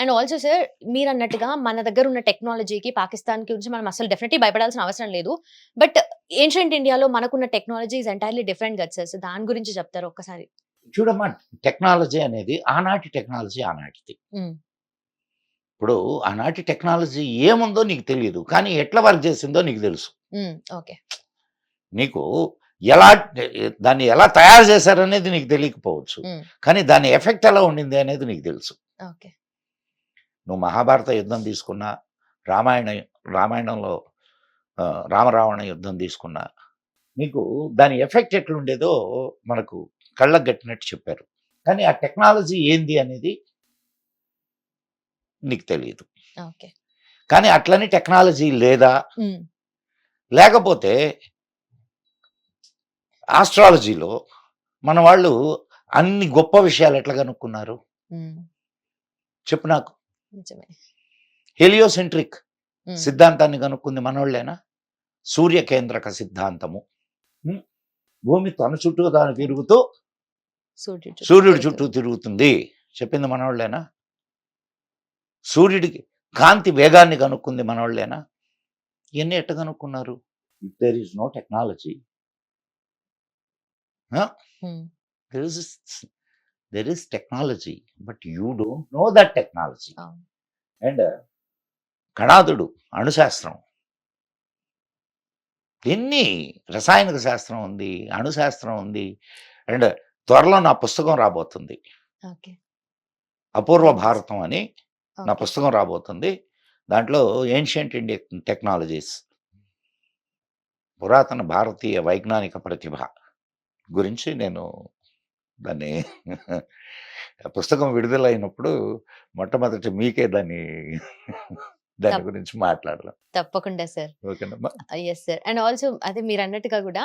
And also sir మీరు అన్నట్టుగా మన దగ్గర ఉన్న టెక్నాలజీకి పాకిస్తాన్ గురించి మనం అసలు డెఫినెట్లీ భయపడాల్సిన అవసరం లేదు. బట్ ఏన్షియంట్ ఇండియాలో మనకున్న టెక్నాలజీ ఇస్ ఎంటైర్లీ డిఫరెంట్ కదా సార్. దాని గురించి చెప్తారు ఒక్కసారి? చూడమ్మా టెక్నాలజీ అనేది ఆనాటి టెక్నాలజీ ఆనాటిది. ఇప్పుడు ఆనాటి టెక్నాలజీ ఏముందో నీకు తెలియదు కానీ ఎట్లా వర్క్ చేసిందో నీకు తెలుసు. ఓకే. నీకు ఎలా దాన్ని ఎలా తయారు చేశారనేది నీకు తెలియకపోవచ్చు. కానీ దాని ఎఫెక్ట్ ఎలా ఉండింది అనేది నీకు తెలుసు. ఓకే. నువ్వు మహాభారత యుద్ధం తీసుకున్నా రామాయణ రామాయణంలో రామరావణ యుద్ధం తీసుకున్నా నీకు దాని ఎఫెక్ట్ ఎట్లుండేదో మనకు కళ్ళకు గట్టినట్టు చెప్పారు. కానీ ఆ టెక్నాలజీ ఏంది అనేది నీకు తెలియదు. కానీ అట్లని టెక్నాలజీ లేదా? లేకపోతే ఆస్ట్రాలజీలో మన వాళ్ళు అన్ని గొప్ప విషయాలు ఎట్లా కనుక్కున్నారు? చెప్పు నాకు. హెలియోసెంట్రిక్. సిద్ధాంతాన్ని కనుక్కుంది మనోళ్ళేనా సూర్య కేంద్రక సిద్ధాంతము? భూమి తన చుట్టూ తాను తిరుగుతూ సూర్యుడు చుట్టూ సూర్యుడి తిరుగుతుంది. చుట్టూ తిరుగుతుంది చెప్పింది మనోళ్ళేనా సూర్యుడికి కాంతి వేగాన్ని కనుక్కుంది మనోళ్ళేనా ఇవన్నీ ఎట్ట కనుక్కున్నారు there is no technology hmm. There is there is technology but you don't know that technology. And కణాదుడు అణుశాస్త్రం. ఎన్ని రసాయనిక శాస్త్రం ఉంది అణుశాస్త్రం ఉంది అండ్ త్వరలో నా పుస్తకం రాబోతుంది. అపూర్వ భారతం అని నా. పుస్తకం రాబోతుంది. దాంట్లో ఏన్షియంట్ ఇండియన్ టెక్నాలజీస్. పురాతన భారతీయ వైజ్ఞానిక ప్రతిభ గురించి నేను దాన్ని పుస్తకం విడుదలైనప్పుడు మొట్టమొదటి మీకే దాన్ని దాని గురించి మాట్లాడదాం. తప్పకుండా sir. Yes sir and also అదే మీరు అన్నట్టుగా కూడా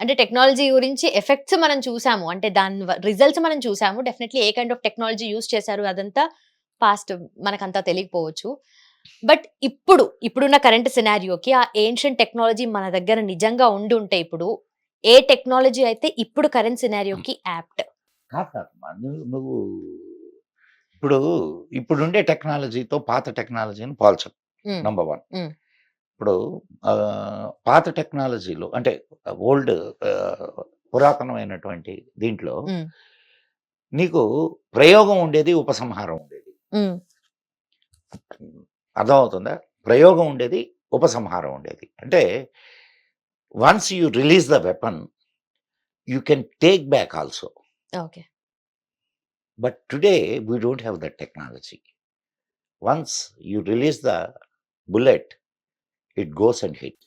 అంటే టెక్నాలజీ గురించి ఎఫెక్ట్స్ మనం చూసాము. అంటే దాని రిజల్ట్స్ మనం చూసాము. Definitely a kind of technology use చేశారు అదంతా పాస్ట్ మనకంతా తెలియకపోవచ్చు. బట్ ఇప్పుడు ఇప్పుడున్న కరెంట్ సినారియోకి ఆ ఏన్షియంట్ టెక్నాలజీ మన దగ్గర నిజంగా ఉండి ఉంటే ఇప్పుడు ఏ టెక్నాలజీ అయితే ఇప్పుడు కరెంట్ సినారియోకి యాప్ట్. కాదు నువ్వు ఇప్పుడు ఇప్పుడుండే టెక్నాలజీతో పాత టెక్నాలజీని పోల్చం నంబర్ వన్. ఇప్పుడు పాత టెక్నాలజీలో అంటే ఓల్డ్ పురాతనమైనటువంటి దీంట్లో. నీకు ప్రయోగం ఉండేది ఉపసంహారం ఉండేది. అర్థమవుతుందా? ప్రయోగం ఉండేది ఉపసంహారం ఉండేది. అంటే once you release the weapon you can take back also okay but today we don't have that technology once you release the bullet it goes and hit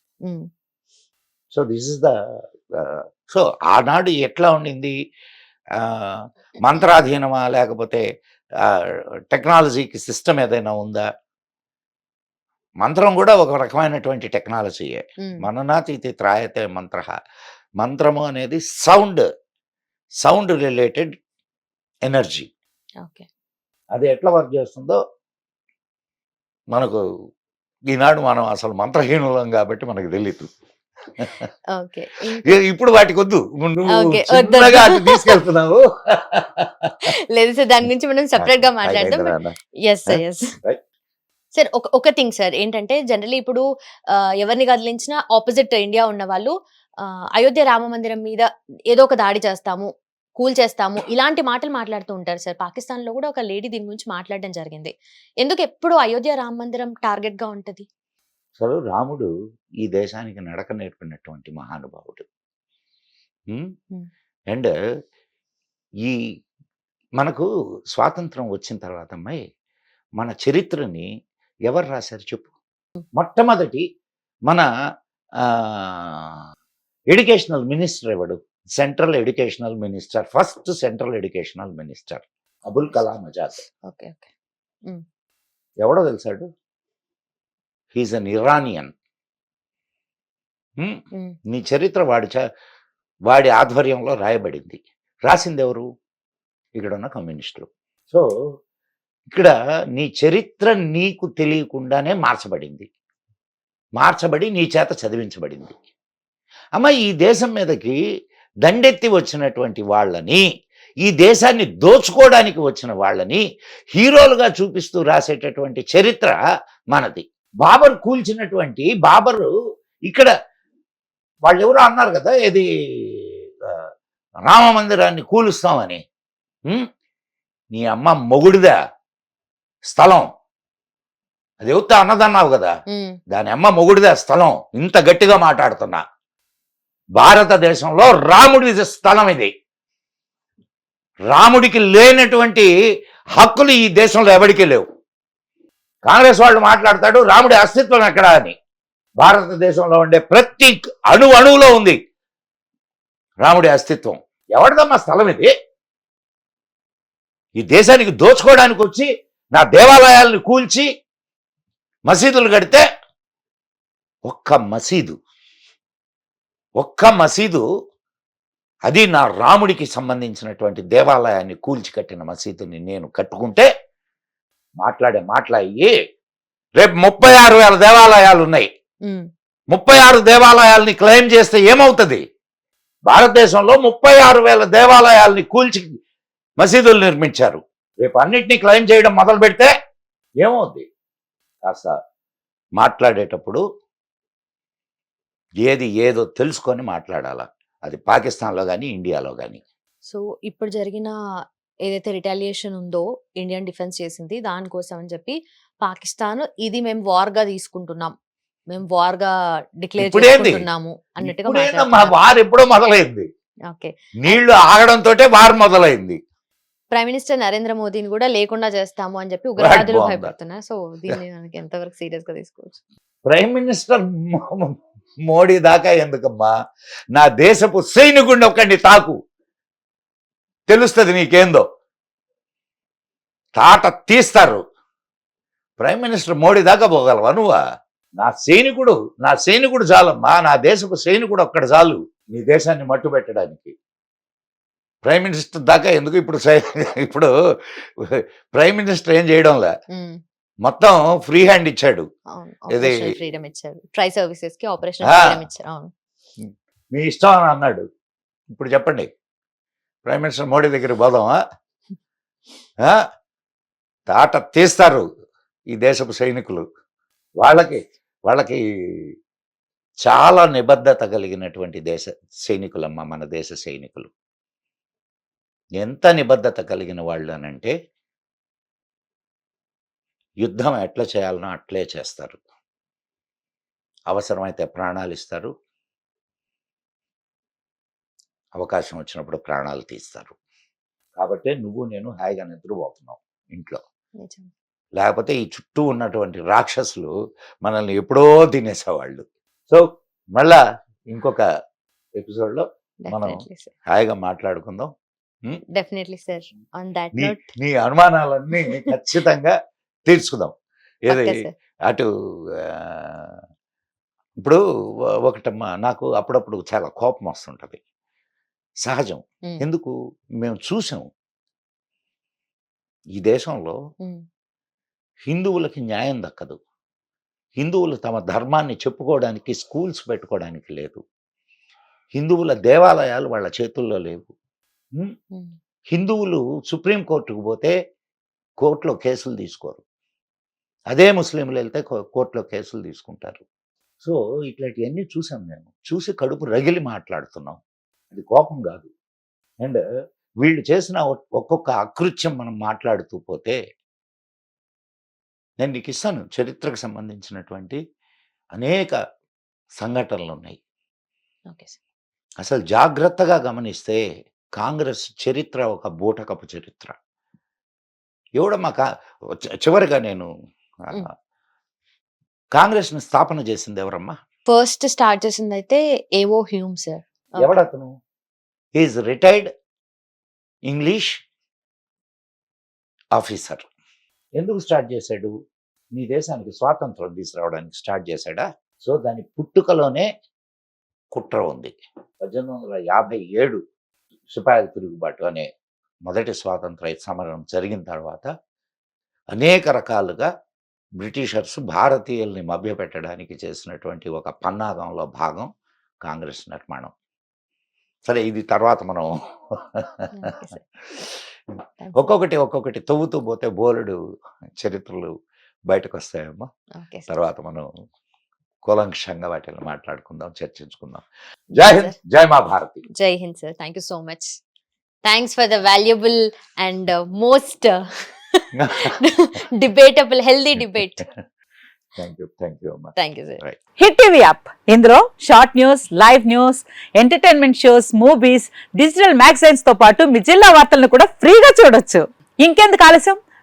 so this is the so ఆనాడు ఎట్లా ఉండింది? మంత్రాధీనమా లేకపోతే టెక్నాలజీకి system ఏదైనా ఉందా? మంత్రం కూడా ఒక రకమైనటువంటి టెక్నాలజీయే. మననాతీతి త్రాయతే మంత్ర. మంత్రము అనేది సౌండ్ సౌండ్ రిలేటెడ్ ఎనర్జీ. అది ఎట్లా వర్క్ చేస్తుందో మనకు ఈనాడు మనం అసలు మంత్రహీనులం కాబట్టి మనకు ఏ- ఇప్పుడు వాటికి వద్దు. తీసుకెళ్తున్నావు. లేదు సార్ దాని గురించి మనం సెపరేట్గా మాట్లాడదాం. Yes yes. సార్ ఒక ఒక థింగ్ సార్. ఏంటంటే జనరల్లీ ఇప్పుడు ఎవరిని కదిలించినా ఆపోజిట్ ఇండియా ఉన్న వాళ్ళు అయోధ్య రామ మందిరం మీద ఏదో ఒక దాడి చేస్తాము కూల్ చేస్తాము ఇలాంటి మాటలు మాట్లాడుతూ ఉంటారు సార్. పాకిస్తాన్లో కూడా ఒక లేడీ దీని గురించి మాట్లాడడం జరిగింది. ఎందుకు ఎప్పుడు అయోధ్య రామ మందిరం టార్గెట్గా ఉంటది? అసలు రాముడు ఈ దేశానికి నడక నేర్పినటువంటి మహానుభావుడు. అండ్ ఈ మనకు స్వాతంత్రం వచ్చిన తర్వాత అమ్మాయి మన చరిత్రని ఎవరు రాశారు చెప్పు. మొట్టమొదటి మన ఎడ్యుకేషనల్ మినిస్టర్ ఎవడు? Central educational minister first central educational minister Abul Kalam Azad okay ఎవడో తెలుసాడు? He's an Iranian. నీ చరిత్ర వాడి వాడి ఆధ్వర్యంలో రాయబడింది. రాసింది ఎవరు ఇక్కడ ఉన్న కమ్యూనిస్టులు. సో ఇక్కడ నీ చరిత్ర నీకు తెలియకుండానే మార్చబడింది. మార్చబడి నీ చేత చదివించబడింది. అమ్మ ఈ దేశం మీదకి దండెత్తి వచ్చినటువంటి వాళ్ళని ఈ దేశాన్ని దోచుకోవడానికి వచ్చిన వాళ్ళని హీరోలుగా చూపిస్తూ రాసేటటువంటి చరిత్ర మనది. బాబర్ కూల్చినటువంటి బాబరు ఇక్కడ వాళ్ళు ఎవరో అన్నారు కదా ఇది రామ మందిరాన్ని కూలుస్తామని. నీ అమ్మ మొగుడిదా? స్థలం. అది ఎవరితో అన్నదన్నావు కదా? దాని అమ్మ మొగుడిదే స్థలం. ఇంత గట్టిగా మాట్లాడుతున్నా. భారతదేశంలో రాముడి స్థలం ఇది. రాముడికి లేనటువంటి హక్కులు ఈ దేశంలో ఎవరికి లేవు. కాంగ్రెస్ వాళ్ళు మాట్లాడతాడు రాముడి అస్తిత్వం ఎక్కడా అని. భారతదేశంలో ఉండే ప్రతి అణు అణువులో ఉంది రాముడి అస్తిత్వం. ఎవరిదమ్మా స్థలం ఇది? ఈ దేశానికి దోచుకోవడానికి వచ్చి నా దేవాలయాల్ని కూల్చి మసీదులు కడితే ఒక్క మసీదు ఒక్క మసీదు అది నా రాముడికి సంబంధించినటువంటి దేవాలయాన్ని కూల్చి కట్టిన మసీదుని నేను కట్టుకుంటే మాట్లాడే మాట్లాడి రేపు ముప్పై ఆరు వేల దేవాలయాలు ఉన్నాయి. ముప్పై ఆరు దేవాలయాల్ని క్లెయిమ్ చేస్తే ఏమవుతుంది? భారతదేశంలో ముప్పై ఆరు వేల దేవాలయాల్ని కూల్చి మసీదులు నిర్మించారు. రేపు అన్నిటినీ క్లెయిమ్ చేయడం మొదలు పెడితే ఏమవుద్ది? కాస్త మాట్లాడేటప్పుడు ఏది ఏదో తెలుసుకొని మాట్లాడాల. అది పాకిస్తాన్లో కానీ ఇండియాలో కానీ సో ఇప్పుడు జరిగిన ఏదైతే రిటాలియేషన్ ఉందో ఇండియన్ డిఫెన్స్ చేసింది దానికోసం అని చెప్పి పాకిస్తాన్ ఇది మేము వార్గా తీసుకుంటున్నాం. మేము వార్గా డిక్లేర్? చేసుకుంటున్నాము అన్నట్టుగా. వారు ఎప్పుడో మొదలైంది. ఓకే. నీళ్ళు ఆగడంతో వారు మొదలైంది. ప్రైమ్ మినిస్టర్ నరేంద్ర మోదీని కూడా లేకుండా చేస్తాము అని చెప్పి ఉగ్రవాదులు? భయపడుతున్నారు. సో దీన్ని మనకి ఎంతవరకు సీరియస్గా తీసుకోవచ్చు ప్రైమ్ మినిస్టర్ మోడీ దాకా ఎందుకమ్మా? నా దేశపు సైనికుడిని ఒక్కడిని తాకు. తెలుస్తుంది నీకేందో? తాట తీస్తారు. ప్రైమ్ మినిస్టర్ మోడీ దాకా పోగలవా నువ్వా? నా సైనికుడు నా సైనికుడు చాలమ్మా. నా దేశపు సైనికుడు ఒక్కడు చాలు. నీ దేశాన్ని మట్టు పెట్టడానికి ప్రైమ్ మినిస్టర్ దాకా ఎందుకు ఇప్పుడు ఇప్పుడు ప్రైమ్ మినిస్టర్ ఏం చేయడంలే. మొత్తం ఫ్రీ హ్యాండ్ ఇచ్చాడు. అవును. ఇది- ఆపరేషన్ ఫ్రీడమ్ ఇచ్చారు ట్రై సర్వీసెస్కి ఆపరేషన్ ఆ. ఫ్రీడమ్ ఇచ్చారు. అవును. మీ ఇష్టం అని అన్నాడు. ఇప్పుడు చెప్పండి. ప్రైమ్ మినిస్టర్ మోడీ దగ్గర పోదామా? తాట తీస్తారు ఈ దేశపు సైనికులు. వాళ్ళకి వాళ్ళకి చాలా నిబద్ధత కలిగినటువంటి దేశ సైనికులమ్మ మన దేశ సైనికులు. ఎంత నిబద్ధత కలిగిన వాళ్ళు అనంటే యుద్ధం ఎట్లా చేయాలనో అట్లే చేస్తారు. అవసరమైతే ప్రాణాలు ఇస్తారు అవకాశం వచ్చినప్పుడు ప్రాణాలు తీస్తారు. కాబట్టి నువ్వు నేను హాయిగా నిద్రపోతున్నావు ఇంట్లో. లేకపోతే ఈ చుట్టూ ఉన్నటువంటి రాక్షసులు మనల్ని ఎప్పుడో తినేసేవాళ్ళు. సో మళ్ళా ఇంకొక ఎపిసోడ్లో మనం హాయిగా మాట్లాడుకుందాం. Definitely sir. On that note నీ అనుమానాలన్నీ ఖచ్చితంగా తీర్చుకుందాం. ఏది అటు ఇప్పుడు ఒకటమ్మా నాకు అప్పుడప్పుడు చాలా కోపం వస్తుంటది. సహజం. ఎందుకు? మేము చూసాం. ఈ దేశంలో హిందువులకి న్యాయం దక్కదు. హిందువులు తమ ధర్మాన్ని చెప్పుకోవడానికి స్కూల్స్ పెట్టుకోవడానికి లేదు. హిందువుల దేవాలయాలు వాళ్ళ చేతుల్లో లేవు. హిందువులు సుప్రీం కోర్టుకు పోతే కోర్టులో కేసులు తీసుకోరు. అదే ముస్లింలు వెళ్తే కోర్టులో కేసులు తీసుకుంటారు. సో ఇట్లాంటివన్నీ చూసాం మేము. చూసి కడుపు రగిలి మాట్లాడుతున్నాం. అది కోపం కాదు. అండ్ వీళ్ళు చేసిన ఒక్కొక్క అకృత్యం మనం మాట్లాడుతూ పోతే నేను నీకు ఇస్తాను. చరిత్రకు సంబంధించినటువంటి అనేక సంఘటనలు ఉన్నాయి. అసలు జాగ్రత్తగా గమనిస్తే కాంగ్రెస్ చరిత్ర ఒక బూటకపు చరిత్ర. ఎవడమ్మా కా చివరిగా నేను ఆ, మ్. కాంగ్రెస్ని స్థాపన చేసింది ఎవరమ్మా? ఫస్ట్ స్టార్ట్ చేసింది అయితే ఏవో హ్యూమ్ సార్. ఎవడతను ఈజ్ రిటైర్డ్ ఇంగ్లీష్ ఆఫీసర్. ఎందుకు స్టార్ట్ చేశాడు? నీ దేశానికి స్వాతంత్రం తీసుకురావడానికి స్టార్ట్ చేశాడా? సో దాని పుట్టుకలోనే కుట్ర ఉంది. పద్దెనిమిది వందల యాభై ఏడు సిపాయిల తిరుగుబాటు అనే మొదటి స్వాతంత్ర సమరం జరిగిన తర్వాత అనేక రకాలుగా బ్రిటిషర్స్ భారతీయుల్ని మభ్యపెట్టడానికి చేసినటువంటి ఒక పన్నాగంలో భాగం కాంగ్రెస్ నిర్మాణం సరే ఇది తర్వాత మనం. ఒక్కొక్కటి ఒక్కొక్కటి తవ్వుతూ పోతే బోలెడు చరిత్రలు బయటకు వస్తాయమ్మా తర్వాత మనం కూలంక్షంగా వాటిని మాట్లాడుకుందాం చర్చించుకుందాం. జై హింద్ జై మా భారతి. జై Hind sir thank you so much thanks for the valuable and most debatable healthy debate Hit TV app ఇందులో short news live news entertainment shows movies digital మ్యాగజైన్స్తో పాటు మీ జిల్లా వార్తలను కూడా ఫ్రీగా చూడొచ్చు. ఇంకెందుకు ఆలస్యం?